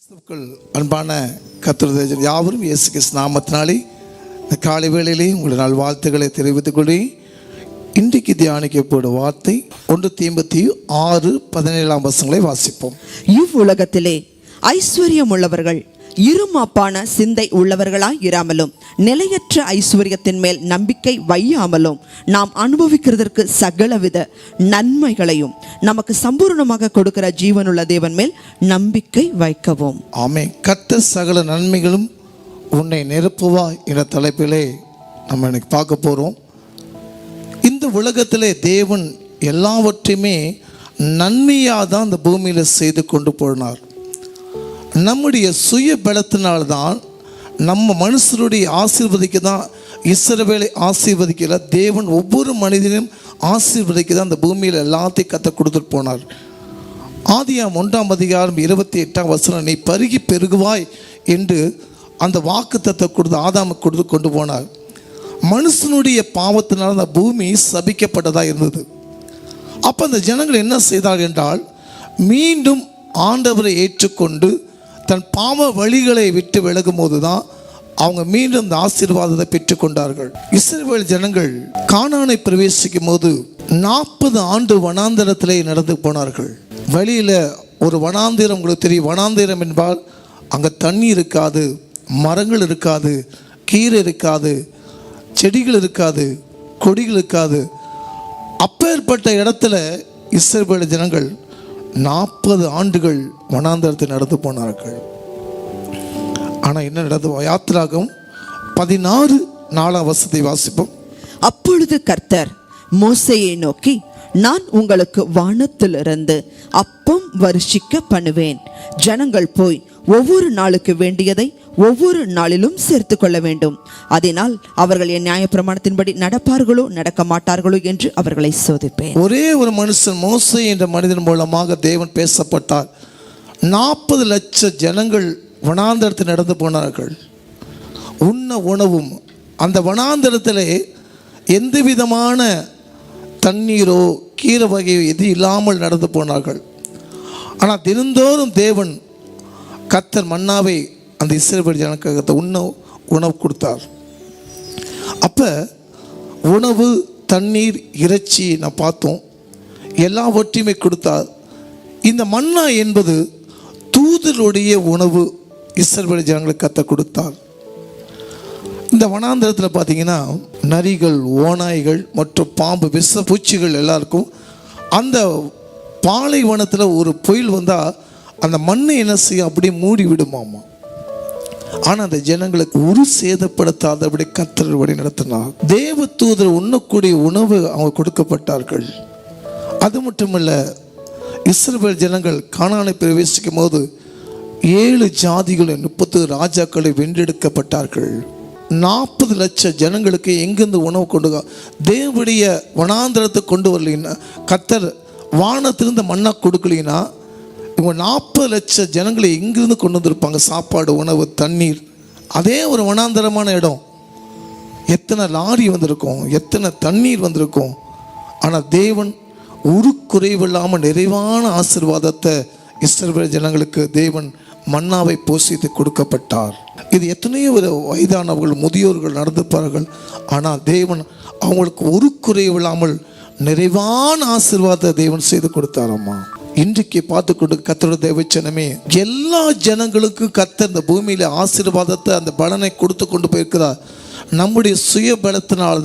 கிறிஸ்துக்கள் அன்பான கத்திரதேஜன் யாவரும் இயேசு கிறிஸ்து நாமத்தினாலே இந்த காலை வேளையிலே உங்களுடைய நாள் வாழ்த்துக்களை தெரிவித்துக் கொள்ளி இன்றைக்கு தியானிக்கப்படும் வார்த்தை ஒன்று தீம்பத்தி ஆறு பதினேழாம் வசங்களை வாசிப்போம். இவ்வுலகத்திலே ஐஸ்வர்யம் உள்ளவர்கள் இருமாப்பான சிந்தை உள்ளவர்களாய் இராமலும் நிலையற்ற ஐஸ்வர்யத்தின் மேல் நம்பிக்கை வையாமலும் நாம் அனுபவிக்கிறதற்கு சகலவித நன்மைகளையும் நமக்கு சம்பூர்ணமாக கொடுக்கிற ஜீவனுள்ள தேவன் மேல் நம்பிக்கை வைக்கவும். ஆமே கத்த சகல நன்மைகளும் உன்னை நிரப்புவா என்ற தலைப்பிலே நம்ம இன்னைக்கு பார்க்க போகிறோம் இந்த உலகத்திலே தேவன் எல்லாவற்றையுமே நன்மையாக தான் இந்த பூமியில் செய்து கொண்டு போனார். நம்முடைய சுய பலத்தினால்தான் நம்ம மனுஷருடைய ஆசீர்வதிக்க தான் இஸ்ரவேலை ஆசீர்வதிக்கல. தேவன் ஒவ்வொரு மனிதனையும் ஆசீர்வதிக்க தான் அந்த பூமியில் எல்லாத்தையும் கத்த கொடுத்துட்டு போனார். ஆதியாம் ஒன்றாம் அதிகாரம் இருபத்தி எட்டாம் வசனம் நீ பருகி பெருகுவாய் என்று அந்த வாக்கு தத்தை கொடுத்து ஆதாமுக்கு கொடுத்து கொண்டு போனார். மனுஷனுடைய பாவத்தினால் அந்த பூமி சபிக்கப்பட்டதாக இருந்தது. அப்போ அந்த ஜனங்கள் என்ன செய்தார் என்றால் மீண்டும் ஆண்டவரை ஏற்றுக்கொண்டு தன் பாவ வழிகளை விட்டு விலகும் போது தான் அவங்க மீண்டும் இந்த ஆசீர்வாதத்தை பெற்றுக்கொண்டார்கள். இஸ்ரேல் ஜனங்கள் காணானை பிரவேசிக்கும் போது நாற்பது ஆண்டு வனாந்திரத்திலே நடந்து போனார்கள். வழியில் ஒரு வனாந்திரம் உங்களுக்கு தெரியும் வனாந்திரம் என்பால் அங்கே தண்ணி இருக்காது மரங்கள் இருக்காது கீரை இருக்காது செடிகள் இருக்காது கொடிகள் இருக்காது. அப்பேற்பட்ட இடத்துல இஸ்ரேல் ஜனங்கள் நாற்பது ஆண்டுகள் வனாந்தரத்தில் நடந்து போனார்கள். ஆனால் என்ன நடந்தது? யாத்திராகம் பதினாறு நாலாம் வசதி வாசிப்போம். அப்பொழுது கர்த்தர் மோசையை நோக்கி நான் உங்களுக்கு வானத்திலிருந்து அப்பம் வருஷிக்க பண்ணுவேன். ஜனங்கள் போய் ஒவ்வொரு நாளுக்கு வேண்டியதை ஒவ்வொரு நாளிலும் சேர்த்து கொள்ள வேண்டும். அதனால் அவர்கள் என் நியாயப்பிரமாணத்தின்படி நடப்பார்களோ நடக்க மாட்டார்களோ என்று அவர்களை சோதிப்பேன். ஒரே ஒரு மனுஷன் மோசை என்ற மனிதன் மூலமாக தேவன் பேசப்பட்டார். நாற்பது லட்ச ஜனங்கள் வனாந்தரத்தில் நடந்து போனார்கள். உண்ண உணவும் அந்த வனாந்தரத்தில் எந்த விதமான தண்ணீரோ கீரை வகையோ எது இல்லாமல் நடந்து போனார்கள். ஆனால் தினந்தோறும் தேவன் கத்தர் மன்னாவை அந்த இஸ்ரேல் ஜனக்காக உண்ண உணவு கொடுத்தார். அப்போ உணவு தண்ணீர் இறைச்சி நான் பார்த்தோம். எல்லாவற்றையுமே கொடுத்தார். இந்த மன்னா என்பது தூதருடைய உணவு இஸ்ரவேல் ஜனங்களுக்கு கத்த கொடுத்தார். இந்த வனாந்திரத்தில் பார்த்தீங்கன்னா நரிகள் ஓநாய்கள் மற்றும் பாம்பு விஷ பூச்சிகள் எல்லாருக்கும் அந்த பாலைவனத்தில் ஒரு புயல் வந்தால் அந்த மண்ணை என்ன செய்யும்? அப்படியே மூடி விடுமாமா. ஆனால் அந்த ஜனங்களுக்கு ஒரு சேதப்படுத்தாதபடி கத்தர் வழி நடத்தினார். தேவ தூதர் உண்ணக்கூடிய உணவு அவங்க கொடுக்கப்பட்டார்கள். அது மட்டுமல்ல இஸ்ரேல் ஜனங்கள் காணானை பிரவேசிக்கும் போது ஏழு ஜாதிகளின் முப்பத்து ராஜாக்களை வென்றெடுக்கப்பட்டார்கள். நாற்பது லட்சம் ஜனங்களுக்கு எங்கிருந்து உணவு கொண்டு தேவடைய வனாந்திரத்தை கொண்டு வரலைன்னா கத்தர் வானத்திலிருந்து மண்ணா கொடுக்கலைன்னா இவங்க நாற்பது லட்சம் ஜனங்களை எங்கிருந்து கொண்டு வந்திருப்பாங்க? சாப்பாடு உணவு தண்ணீர். அதே ஒரு வனாந்தரமான இடம். எத்தனை லாரி வந்திருக்கும்? எத்தனை தண்ணீர் வந்திருக்கும்? ஆனால் தேவன் ஒரு குறைவில்லாமல் நிறைவான ஆசிர்வாதத்தை இஸ்ரவேல் ஜனங்களுக்கு தேவன் மன்னாவை பூசித்து கொடுக்கப்பட்டார். இது எத்தனையோ ஒரு வயதானவர்கள் முதியோர்கள் நடந்துப்பார்கள். ஆனால் தேவன் அவங்களுக்கு ஒரு குறைவில்லாமல் நிறைவான ஆசிர்வாதத்தை தேவன் செய்து கொடுத்தாரம்மா. இன்றைக்கு பார்த்து கொண்டு கத்தோட தேவச்சனமே எல்லா ஜனங்களுக்கும் கத்த இந்த பூமியில ஆசீர்வாதத்தை அந்த பலனை கொடுத்து கொண்டு போயிருக்கிறார். நம்முடைய சுய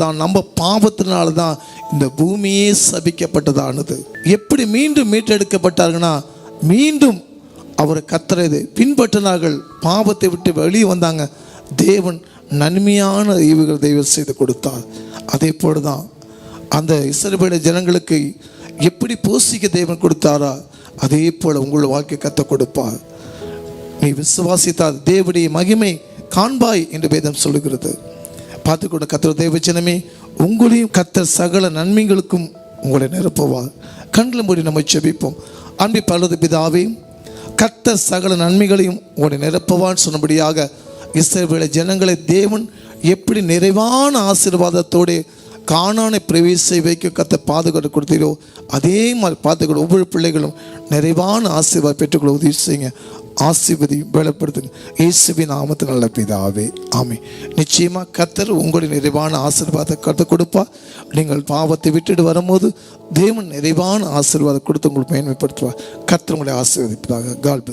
தான் நம்ம பாவத்தினால தான் இந்த பூமியே சபிக்கப்பட்டதானது. எப்படி மீண்டும் மீட்டெடுக்கப்பட்டார்கள்னா மீண்டும் அவரை கத்துறது பின்பற்றினார்கள். பாவத்தை விட்டு வெளியே வந்தாங்க. தேவன் நன்மையான ஈவுகள் தெய்வம் செய்து கொடுத்தார். அதே போல தான் அந்த இஸ்ரவேல ஜனங்களுக்கு எப்படி போஷிக்க தெய்வம் கொடுத்தாரா? அதே போல உங்கள் வாழ்க்கை கற்றுக் கொடுப்பார். நீ விசுவாசித்தால் தேவனுடைய மகிமை காண்பாய் என்று வேதம் சொல்லுகிறது. பார்த்துக்கொண்டு கத்தர் தேவச்சனமே உங்களையும் கத்தர் சகல நன்மைகளுக்கும் உங்களை நிரப்புவார். கண்களை மூடி நம்ம செபிப்போம் அன்பி பலது பிதாவே கத்தர் சகல நன்மைகளையும் உங்களை நிரப்புவான்னு சொன்னபடியாக இஸ்ரவேல ஜனங்களை தேவன் எப்படி நிறைவான ஆசீர்வாதத்தோடு காணானை பிரவேசை வைக்க கத்த பாதுகாத்து கொடுத்தீரோ அதே மாதிரி பார்த்துக்கிற ஒவ்வொரு பிள்ளைகளும் நிறைவான ஆசீர்வாதம் பெற்றுக்கொள்ள உதவி செய்யுங்க. ஆசிபதி பலப்படுத்துங்க. இயேசுவின் நாமத்து நல்ல பிதாவே ஆமே நிச்சயமாக கத்தர் உங்களுடைய நிறைவான ஆசீர்வாதத்தை கற்றுக் கொடுப்பா. நீங்கள் பாவத்தை விட்டுட்டு வரும்போது தேவன் நிறைவான ஆசீர்வாதம் கொடுத்து உங்களுக்கு மேன்மைப்படுத்துவார். கத்தர் உங்களுடைய ஆசீர்வதிப்பதாக கால்